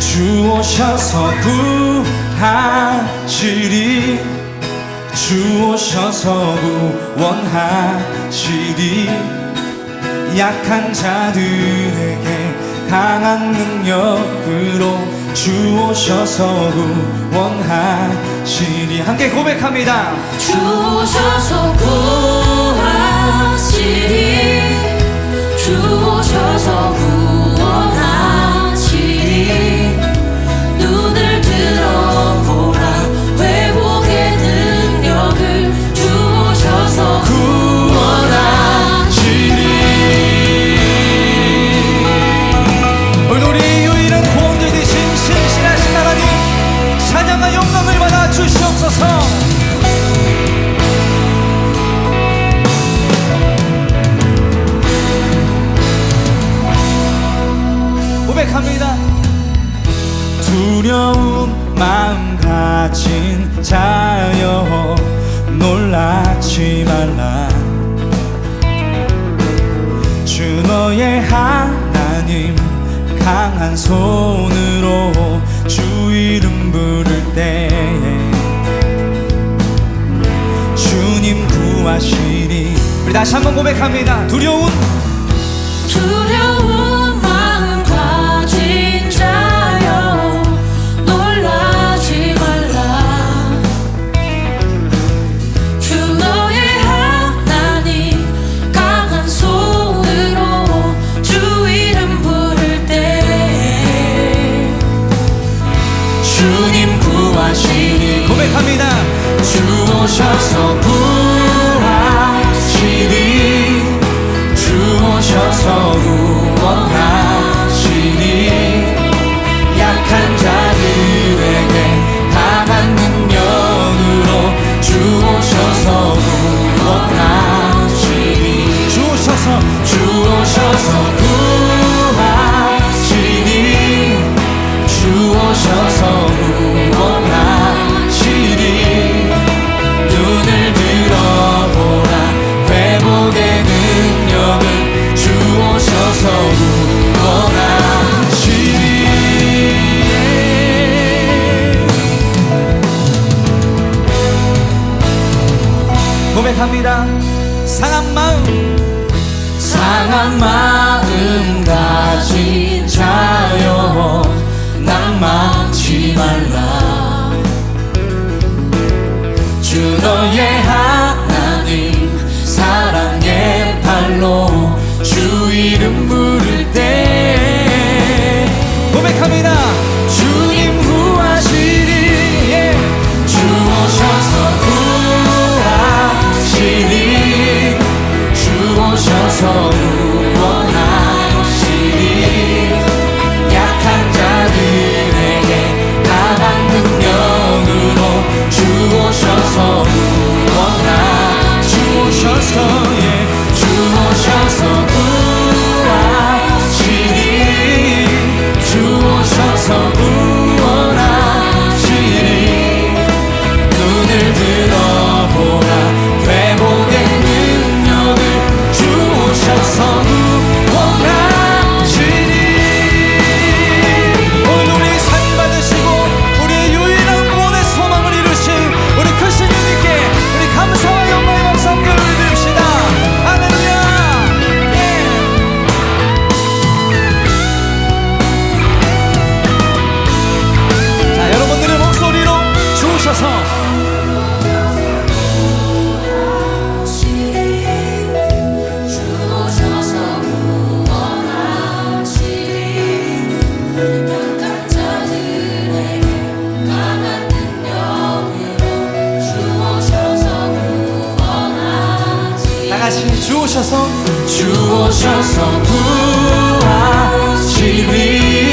주오셔서 구하시리. 주오셔서 구원하시리. 약한 자들에게 강한 능력으로 주오셔서 구원하시리. 함께 고백합니다. 주오셔서 구하시리. 주오셔서 구 강한 손으로 주 이름 부를 때 주님 구하시니 우리 다시 한번 고백합니다. 두려운 두려운 주님 구하시니 고백합니다. 주 오셔서 구하시니 주 오셔서 구하시니 상한 마음. 상한 마음 가진 자여. 낭망치 말라. song. 주오셔서 주오셔서 부하시리.